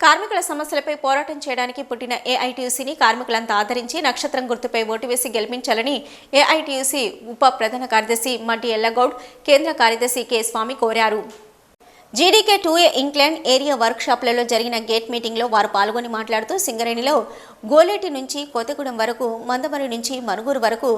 కార్మికుల సమస్యలపై పోరాటం చేయడానికి పుట్టిన ఏఐటీయూసీని కార్మికులంతా ఆదరించి నక్షత్రం గుర్తుపై ఓటు వేసి గెలిపించాలని ఏఐటీయూసీ ఉప ప్రధాన కార్యదర్శి మంటి ఎల్లగౌడ్ కేంద్ర కార్యదర్శి కె స్వామి కోరారు. GDK two A England area వర్క్షాప్లలో జరిగిన గేట్ మీటింగ్లో వారు పాల్గొని మాట్లాడుతూ సింగరేణిలో గోలేటి నుంచి కోతగూడెం వరకు మందమరి నుంచి మనుగూరు వరకు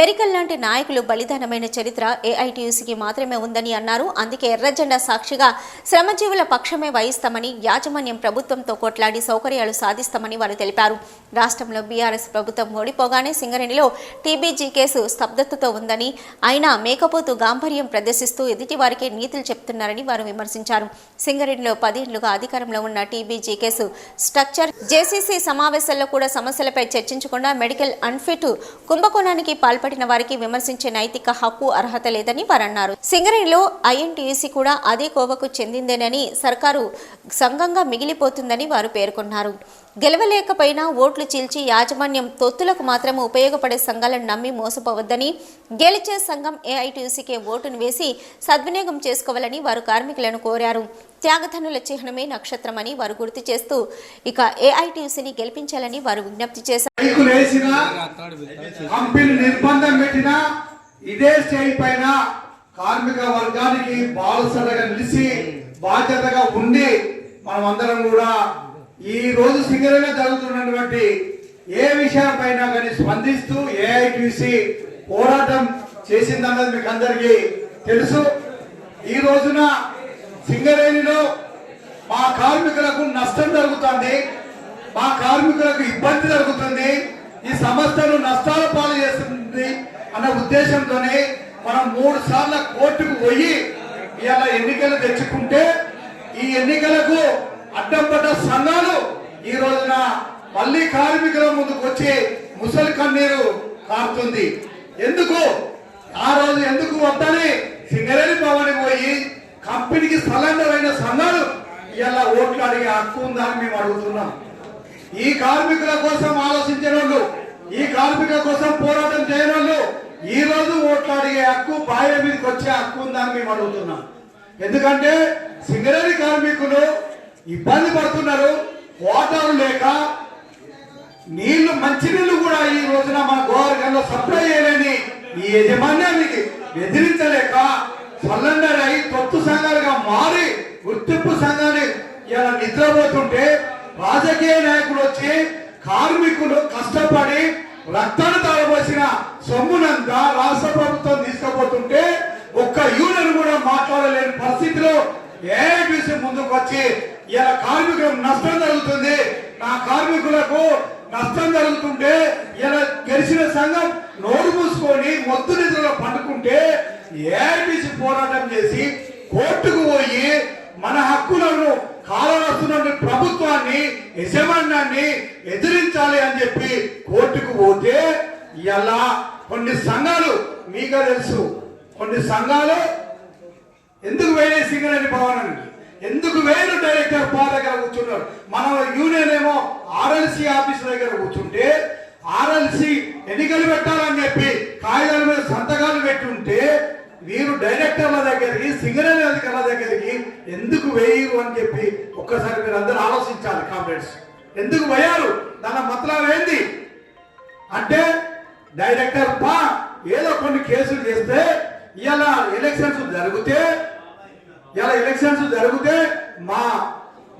మెరికల్ లాంటి నాయకులు బలిదానమైన చరిత్ర ఏఐటీయూసీకి మాత్రమే ఉందని అన్నారు. అందుకే ఎర్రజెండా సాక్షిగా శ్రమజీవుల పక్షమే వహిస్తామని యాజమాన్యం ప్రభుత్వంతో కొట్లాడి సౌకర్యాలు సాధిస్తామని వారు తెలిపారు. రాష్ట్రంలో బీఆర్ఎస్ ప్రభుత్వం ఓడిపోగానే సింగరేణిలో టీబీజీ కేసు స్తబ్దతతో ఉందని అయినా మేకపోతు గాంభర్యం ప్రదర్శిస్తూ ఎదుటి వారికి నీతులు చెప్తున్నారని వారు విమర్శించారు. సింగరేణిలో పదేళ్ళుగా అధికారంలో ఉన్న టీబీజీ కేసు స్ట్రక్చర్. జేసీసీ సమావేశాల్లో కూడా సమస్యలపై చర్చించకుండా మెడికల్ అన్ఫిట్ కుంభకోణానికి పాల్పడిన వారికి విమర్శించే నైతిక హక్కు అర్హత లేదని వారు అన్నారు సింగరేణిలో ఐఎన్టీయూసీ కూడా అదే కోవకు చెందిందేనని సర్కారు సంఘంగా మిగిలిపోతుందని వారు పేర్కొన్నారు. గెలవలేకపోయినా ఓట్లు చీల్చి యాజమాన్యం తొత్తులకు మాత్రం ఉపయోగపడే సంఘాలను నమ్మి మోసపోవద్దని గెలిచే సంఘం ఏఐటీయూసీకే ఓటును వేసి సద్వినియోగం చేసుకోవాలని వారు కార్మికులను కోరారు. త్యాగధనుల చిహ్నమే నక్షత్రమని వారు గుర్తు చేస్తూ ఇక ఏఐటీయూసీని గెలిపించాలని వారు విజ్ఞప్తి చేశారు. ఇదే స్టేజ్ పైన కార్మిక వర్గానికి బాలసడగా నిలిచి బాధ్యతగా ఉండి మనం అందరం కూడా ఈ రోజు సింగరేలో జరుగుతున్నటువంటి ఏ విషయాలపైన కానీ స్పందిస్తూ ఏఐటిసి పోరాటం చేసిందన్నది మీకు అందరికీ తెలుసు. ఈ రోజున సింగరేణిలో మా కార్మికులకు నష్టం జరుగుతుంది. మా కార్మికులకు ఇబ్బంది జరుగుతుంది. ఈ సంస్థను నష్టాల పాలు చేస్తుంది అన్న ఉద్దేశంతోనే మనం మూడు సార్లు కోర్టుకు పోయి ఇలా ఎన్నికలు తెచ్చుకుంటే ఈ ఎన్నికలకు అడ్డం పడ్డ సంఘాలు ఈ రోజున మళ్ళీ కార్మికుల ముందుకు వచ్చి ముసలి కన్నీరు కారుతుంది. ఎందుకు? ఆ రోజు ఎందుకు వద్దని సింగరేణి భవన్కి పోయి కంపెనీకి సలండరైన సంఘాలు ఇలా ఓట్లు అడిగే హక్కు ఉందని మేము అడుగుతున్నాం. ఈ కార్మికుల కోసం ఆలోచించిన వాళ్ళు ఈ కార్మికుల కోసం పోరాటం చేయని వాళ్ళు ఈ రోజు ఓట్లు అడిగే హక్కు బాయ్య మీదకి వచ్చే హక్కు ఉందని మేము అడుగుతున్నాం. ఎందుకంటే సింగరేణి కార్మికులు ఇబ్బంది పడుతున్నారు వాటర్ లేక నీళ్ళు మంచినీళ్ళు కూడా ఈ రోజున మన గోవర్గంలో సప్లై చేయలేని ఈ యజమాన్యానికి ఎదిరించలేక సల్లెండర్ అయి తొత్తు సంఘాలుగా మారి గుర్తింపు సంఘాన్ని ఇలా నిద్రపోతుంటే రాజకీయ నాయకులు వచ్చి కార్మికులు కష్టపడి రక్తాన్ని తాగబోసిన సొమ్మునంతా రాష్ట్ర ప్రభుత్వం తీసుకుపోతుంటే ఒక్క యూనియన్ కూడా మాట్లాడలేని పరిస్థితిలో ఏఐబిసి ముందుకు వచ్చి ఇలా కార్మికులకు నష్టం జరుగుతుంది. నా కార్మికులకు నష్టం జరుగుతుంటే ఇలా గెలిచిన సంఘం నోరు మూసుకొని మొద్దు నిధులలో పండుకుంటే ఏఐబిసి పోరాటం చేసి కోర్టుకు పోయి మన హక్కులను కాలవస్తున్న ప్రభుత్వాన్ని యజమాన్యాన్ని ఎదిరించాలి అని చెప్పి కోర్టుకు పోతే ఇలా కొన్ని సంఘాలు మీకు తెలుసు. కొన్ని సంఘాలు ఎందుకు వేరే సింగరేణి భవనానికి? ఎందుకు వేరు డైరెక్టర్ పా దగ్గర కూర్చున్నారు? మన యూనియన్ ఏమో ఆర్ఎల్సీ ఆఫీస్ దగ్గర కూర్చుంటే ఆర్ఎల్సీ ఎన్నికలు పెట్టాలని చెప్పి కాగితాల మీద సంతకాలు పెట్టుంటే వీరు డైరెక్టర్ల దగ్గరికి సింగరేణి అధికారుల దగ్గరికి ఎందుకు వేయరు అని చెప్పి ఒక్కసారి మీరు అందరూ ఆలోచించాలి కామ్రేడ్స్ ఎందుకు పోయారు దాని మతలం ఏంది? అంటే డైరెక్టర్ పా ఏదో కొన్ని కేసులు చేస్తే ఇలా ఎలక్షన్స్ జరిగితే ఇలా ఎలక్షన్స్ జరిగితే మా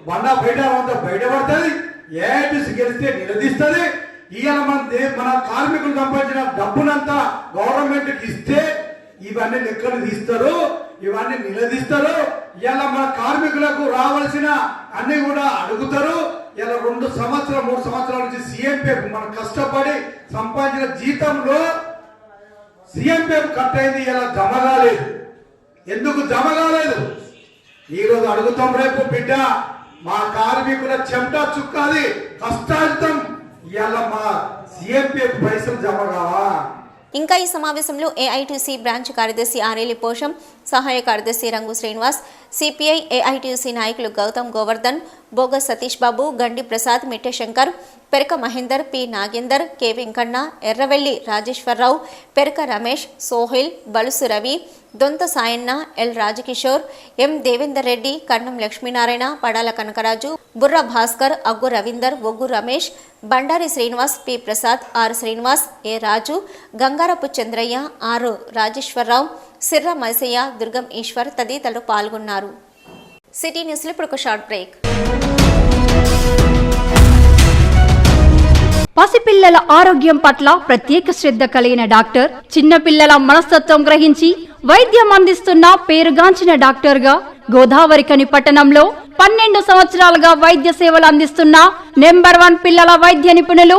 బండ బయట అంతా బయటపడుతుంది. ఏఐటీసీ గెలిస్తే నిలదీస్తుంది. ఇవాళ మన దే- మన కార్మికులు సంపాదించిన డబ్బునంతా గవర్నమెంట్కి ఇస్తే ఇవన్నీ లెక్కలు తీస్తారు? ఇవన్నీ నిలదీస్తారు. ఇలా మన కార్మికులకు రావాల్సిన అన్ని కూడా అడుగుతారు. ఇలా రెండు సంవత్సరాలు మూడు సంవత్సరాల నుంచి సీఎంపీ మనం కష్టపడి సంపాదించిన జీతంలో సీఎంపీ కట్ అయింది. ఇలా జమ కాలేదు. ఎందుకు జమ కాలేదు? ఈరోజు అడుగుతాం రేపు బిడ్డ మా కార్మికుల చెమట చుక్కాది కష్టార్థం ఇవాళ మా సీఎంపీ పైసలు జమ కావా? ఇంకా ఈ సమావేశంలో ఏఐటీసీ బ్రాంచ్ కార్యదర్శి ఆరేలి పోషం సహాయ కార్యదర్శి రంగు శ్రీనివాస్ సిపిఐ ఏఐటీసీ నాయకులు Gautam Govardhan Boga Satish Babu Gandi Prasad Mitteshankar Peraka Mahender P Nagender K Venkanna Erravelli Rajeshwar Rao Peraka Ramesh Sohil Balusu Ravi Donta Sayanna L Rajkishore M Devender Reddy Kannam Lakshminarayana Padala Kanakaraju Burra Bhaskar Aggu Ravinder Oggu Ramesh Bandari Srinivas P Prasad R Srinivas A Raju Gangarapu Chandraiah R Rajeshwar Rao Sirra Maisaiah దుర్గం ఈశ్వర్ తదితరులు పాల్గొన్నారు. City న్యూస్లో ఇప్పుడు ఒక short break. పసిపిల్లల ఆరోగ్యం పట్ల ప్రత్యేక శ్రద్ధ కలిగిన డాక్టర్ చిన్నపిల్లల మనస్తత్వం గ్రహించి వైద్యం అందిస్తున్న పేరుగాంచిన డాక్టర్గా గోదావరికని పట్టణంలో పన్నెండు సంవత్సరాలుగా వైద్య సేవలు అందిస్తున్న నెంబర్ వన్ పిల్లల వైద్య నిపుణులు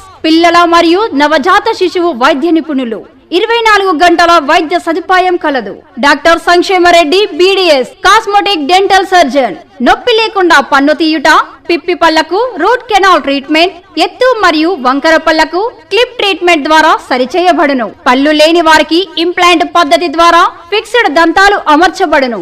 పిల్లల మరియు నవజాత శిశువు వైద్య నిపుణులు. ఇరవై నాలుగు గంటల వైద్య సదుపాయం కలదు. Doctor Sankshemareddy BDS cosmetic dental surgeon. నొప్పి లేకుండా పన్ను తీయుట పిప్పి పళ్ళకు రూట్ కెనాల్ ట్రీట్మెంట్ ఎత్తు మరియు వంకర పళ్ళకు క్లిప్ ట్రీట్మెంట్ ద్వారా సరిచేయబడును. పళ్ళు లేని వారికి ఇంప్లాంట్ పద్ధతి ద్వారా ఫిక్స్డ్ దంతాలు అమర్చబడును.